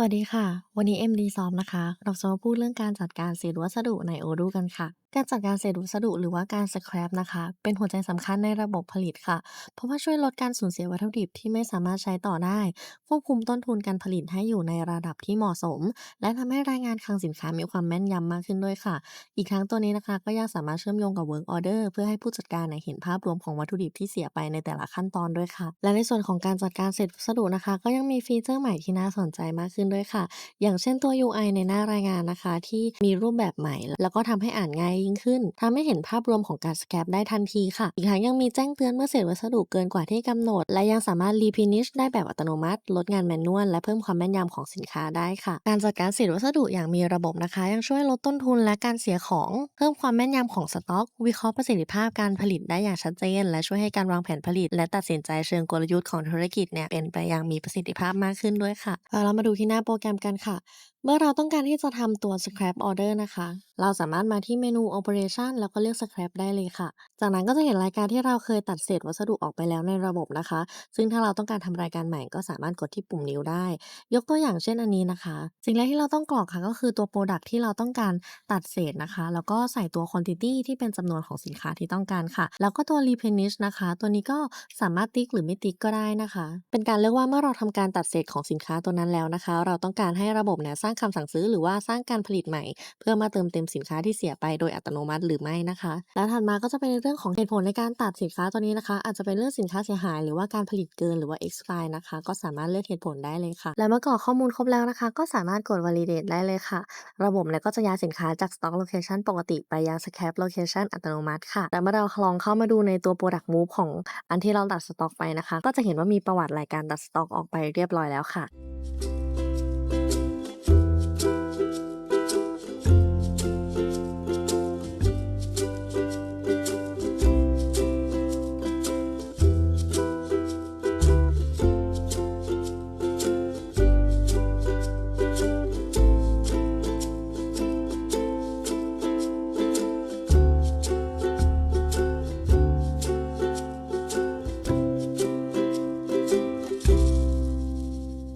สวัสดีค่ะ วันนี้ MD ซ้อมนะคะ เราจะมาพูดเรื่องการจัดการเศษวัสดุในโอรูกันค่ะการจัดการเศษวัสดุหรือว่าการ scrap นะคะ เป็นหัวใจสำคัญในระบบผลิตค่ะ เพราะว่าช่วยลดการสูญเสียวัตถุดิบที่ไม่สามารถใช้ต่อได้ ควบคุมต้นทุนการผลิตให้อยู่ในระดับที่เหมาะสม และทำให้รายงานคลังสินค้ามีความแม่นยำมากขึ้นด้วยค่ะ อีกทั้งตัวนี้นะคะ ก็ยังสามารถเชื่อมโยงกับ Work Order เพื่อให้ผู้จัดการเนี่ยเห็นภาพรวมของวัตถุดิบที่เสียไปในแต่ละขั้นตอนด้วยค่ะ และในส่วนของการจัดการเศษวัสดุนะคะ ก็ยังมีฟีเจอร์ใหม่ที่น่าสนใจมากขึ้นด้วยค่ะ อย่างเช่นตัว UI ในหน้ารายงานนะคะ ที่มีรูปแบบใหม่ แล้วก็ทำให้อ่านง่ายยิ่งขึ้นทำให้เห็นภาพรวมของการ scrap ได้ทันทีค่ะ อีกทั้งยังมีแจ้งเตือนเมื่อเศษวัสดุเกินกว่าที่กำหนด และยังสามารถ replenish ได้แบบอัตโนมัติ ลดงานแมนนวลและเพิ่มความแม่นยำของสินค้าได้ค่ะ การจัดการเศษวัสดุอย่างมีระบบนะคะ ยังช่วยลดต้นทุนและการเสียของ เพิ่มความแม่นยำของสต็อก วิเคราะห์ประสิทธิภาพการผลิตได้อย่างชัดเจน และช่วยให้การวางแผนผลิต และตัดสินใจเชิงกลยุทธ์ของธุรกิจเนี่ยเป็นไปอย่างมีประสิทธิภาพมากขึ้นด้วยค่ะเรามาดูที่หน้าโปรแกรมกันค่ะเมื่อเราต้องการที่จะทำตัว scrap order นะคะ เราสามารถมาที่เมนู operation แล้วก็เลือก scrap ได้เลยค่ะ จากนั้นก็จะเห็นรายการที่เราเคยตัดเศษวัสดุออกไปแล้วในระบบนะคะ ซึ่งถ้าเราต้องการทำรายการใหม่ก็สามารถกดที่ปุ่มนิ้วได้ ยกตัวอย่างเช่นอันนี้นะคะ สิ่งแรกที่เราต้องกรอกค่ะก็คือตัว product ที่เราต้องการตัดเศษนะคะ แล้วก็ใส่ตัว quantity ที่เป็นจำนวนของสินค้าที่ต้องการค่ะ แล้วก็ตัว replenish นะคะ ตัวนี้ก็สามารถติ๊กหรือไม่ติ๊กก็ได้นะคะ เป็นการเลือกว่าเมื่อเราทำการตัดเศษของสินค้าตัวนั้นแล้วนะคะ เราต้องการให้ระบบเนี่ยร้างคำสั่งซื้อหรือว่าสร้างการผลิตใหม่ เพื่อมาเติมเต็มสินค้าที่เสียไปโดยอัตโนมัติหรือไม่นะคะ แล้วถัดมาก็จะเป็นในเรื่องของเหตุผลในการตัดสินค้าตัวนี้นะคะ อาจจะเป็นเรื่องสินค้าเสียหาย หรือว่าการผลิตเกินหรือว่า expire นะคะ ก็สามารถเลือกเหตุผลได้เลยค่ะ และเมื่อกรอกข้อมูลครบแล้วนะคะ ก็สามารถกด validate ได้เลยค่ะ ระบบเนี่ยก็จะย้ายสินค้าจาก stock location ปกติไปยัง scrap location อัตโนมัติค่ะแต่เมื่อเราลองเข้ามาดูในตัว product move ของอันที่เราตัดสต็อกไปนะคะ ก็จะเห็นว่ามีประวัติรายการตัดสต็อกออกไปเรียบร้อยแล้วค่ะ